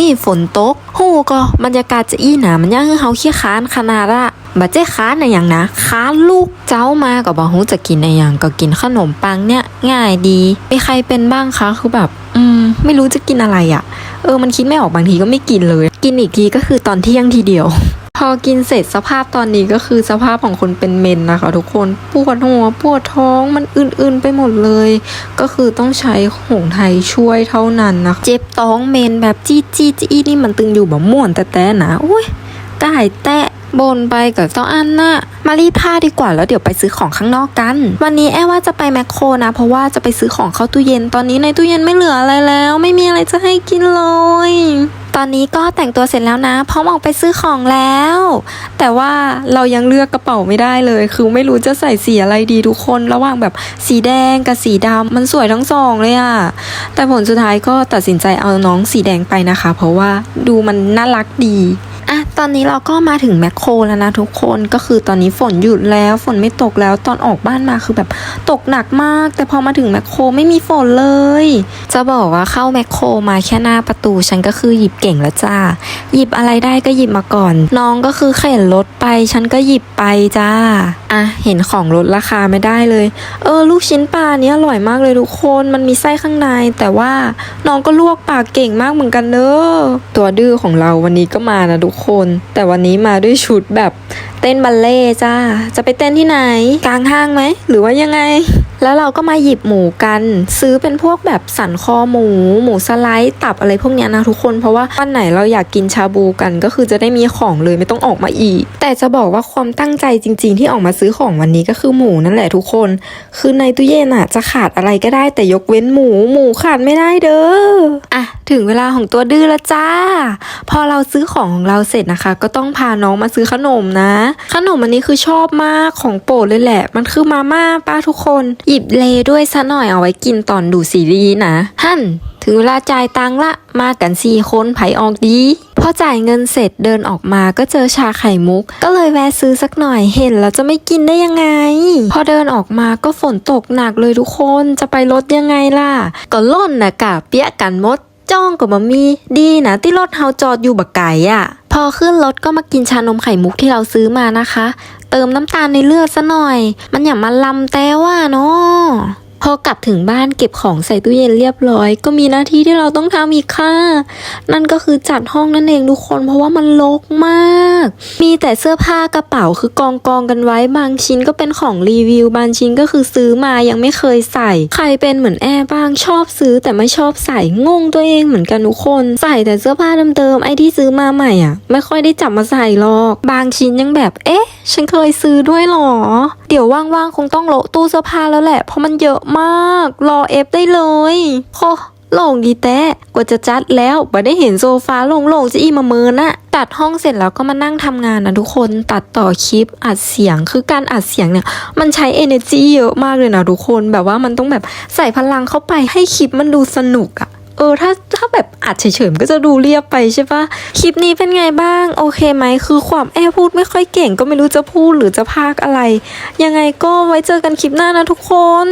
นี่ฝนตกฮู้ก็บรรยากาศจะอี้หนามันย่างให้เฮาขี้ค้านขนาดอะบัดเจ้ค้านในอย่างนะค้านลูกเจ้ามาก็บอกฮู้จะกินในอย่างก็กินขนมปังเนี่ยง่ายดีมีใครเป็นบ้างคะคือแบบ อืม ไม่รู้จะกินอะไรอะเออมันคิดไม่ออกบางทีก็ไม่กินเลย กินอีกทีก็คือตอนเที่ยงทีเดียว อกินเสร็จสภาพตอนนี้ก็คือสภาพของคนเป็นเมนนะคะทุกคนปวดหัวปวดท้องมันอื่นๆไปหมดเลย ก็คือต้องใช้หงไทยช่วยเท่านั้นนะคะเจ็บท้องเมนแบบจี้จี้จี้นี่มันตึงอยู่แบบม่วนแต่แต่นะอุ้ยกายแตะบนไปกับเจ้าอันน่ะมารีผ้าดีกว่าแล้วเดี๋ยวไปซื้อของข้างนอกกัน วันนี้แอว่าจะไปแมคโครนะ เพราะว่าจะไปซื้อของเข้าตู้เย็นตอนนี้ในตู้เย็นไม่เหลืออะไรแล้ว ไม่มีอะไรจะให้กินเลย ตอนนี้ก็แต่งตัวเสร็จแล้วนะพร้อมออกไปซื้อของแล้ว แต่ว่าเรายังเลือกกระเป๋าไม่ได้เลย คือไม่รู้จะใส่สีอะไรดีทุกคน ระหว่างแบบสีแดงกับสีดำมันสวยทั้งสองเลยอะแต่ผลสุดท้ายก็ตัดสินใจเอาน้องสีแดงไปนะคะ เพราะว่าดูมันน่ารักดี อะตอนนี้เราก็มาถึงแมคโครแล้วนะทุกคนก็คือตอนนี้ฝนหยุดแล้วฝนไม่ตกแล้วตอนออกบ้านมาคือแบบตกหนักมาก แต่พอมาถึงแมคโครไม่มีฝนเลย จะบอกว่าเข้าแมคโครมาแค่หน้าประตูฉันก็คือหยิบเก่งแล้วจ้าหยิบอะไรได้ก็หยิบมาก่อน น้องก็คือเข็นรถไป ฉันก็หยิบไปจ้าอะเห็นของลดราคาไม่ได้เลย เออ ลูกชิ้นปลาเนี้ยอร่อยมากเลยทุกคนมันมีไส้ข้างใน แต่ว่าน้องก็ลวกปากเก่งมากเหมือนกันเนอะตัวดื้อของเราวันนี้ก็มานะทุกคน แต่วันนี้มาด้วยชุดแบบเต้นบัลเล่จ้า จะไปเต้นที่ไหน กลางห้างไหม หรือว่ายังไง แล้วเราก็มาหยิบหมูกัน ซื้อเป็นพวกแบบสันคอหมู หมูสไลด์ตับอะไรพวกนี้นะทุกคน เพราะว่าวันไหนเราอยากกินชาบูกันก็คือจะได้มีของเลยไม่ต้องออกมาอีก แต่จะบอกว่าความตั้งใจจริง ๆ ที่ออกมาซื้อของวันนี้ก็คือหมูนั่นแหละทุกคน คือในตู้เย็นอะจะขาดอะไรก็ได้แต่ยกเว้นหมู หมูขาดไม่ได้เด้อ อะ ถึงเวลาของตัวดื้อแล้วจ้า พอเราซื้อของของเราเสร็จนะคะ ก็ต้องพาน้องมาซื้อขนมนะ ขนมอันนี้คือชอบมากของโปรดเลยแหละ มันคือมาม่าป้าทุกคน หยิบเลด้วยซะหน่อยเอาไว้กินตอนดูซีรีส์นะฮั่นถึงเวลาจ่ายตังละมากันสี่คนไผออกดีพอจ่ายเงินเสร็จเดินออกมาก็เจอชาไข่มุก ก็เลยแวะซื้อสักหน่อยเห็นแล้วจะไม่กินได้ยังไง พอเดินออกมาก็ฝนตกหนักเลยทุกคนจะไปรถยังไงล่ะ ก็ล่นนะกะเปียกกันมด จ้องกับมามี ดีนะที่รถเฮาจอดอยู่บักไก่อะพอขึ้นรถก็มากินชานมไข่มุกที่เราซื้อมานะคะ เติมน้ำตาลในเลือดซะหน่อย มันอย่ามาลำแต่ว่าเนาะ พอกลับถึงบ้านเก็บของใส่ตู้เย็นเรียบร้อย ก็มีหน้าที่ที่เราต้องทำอีกค่ะ นั่นก็คือจัดห้องนั่นเองทุกคนเพราะว่ามันรกมาก มีแต่เสื้อผ้ากระเป๋าคือกองกองกันไว้บางชิ้นก็เป็นของรีวิว บางชิ้นก็คือซื้อมายังไม่เคยใส่ ใครเป็นเหมือนแอร์บ้างชอบซื้อแต่ไม่ชอบใส่งงตัวเองเหมือนกันทุกคน ใส่แต่เสื้อผ้าเดิมๆไอ้ที่ซื้อมาใหม่อะ ไม่ค่อยได้จับมาใส่หรอก บางชิ้นยังแบบ เอ๊ะ ฉันเคยซื้อด้วยหรอ เดี๋ยวว่างๆคงต้องโละตู้เสื้อผ้าแล้วแหละ เพราะมันเยอะมาก รอเอฟได้เลยโคโล่งดีแต่กว่าจะจัดแล้วบ่ได้เห็นโซฟาโล่งๆจะอีมาเมินอะตัดห้องเสร็จแล้วก็มานั่งทำงานนะทุกคนตัดต่อคลิปอัดเสียงคือการอัดเสียงเนี่ย มันใช้ energy เยอะมากเลยนะทุกคนแบบว่ามันต้องแบบใส่พลังเข้าไปให้คลิปมันดูสนุกอะ เออถ้าถ้าแบบอัดเฉยๆมันก็จะดูเรียบไปใช่ปะคลิปนี้เป็นไงบ้าง โอเคไหมคือความแอพูดไม่ค่อยเก่งก็ไม่รู้จะพูดหรือจะพากอะไร ยังไงก็ไว้เจอกันคลิปหน้านะทุกคน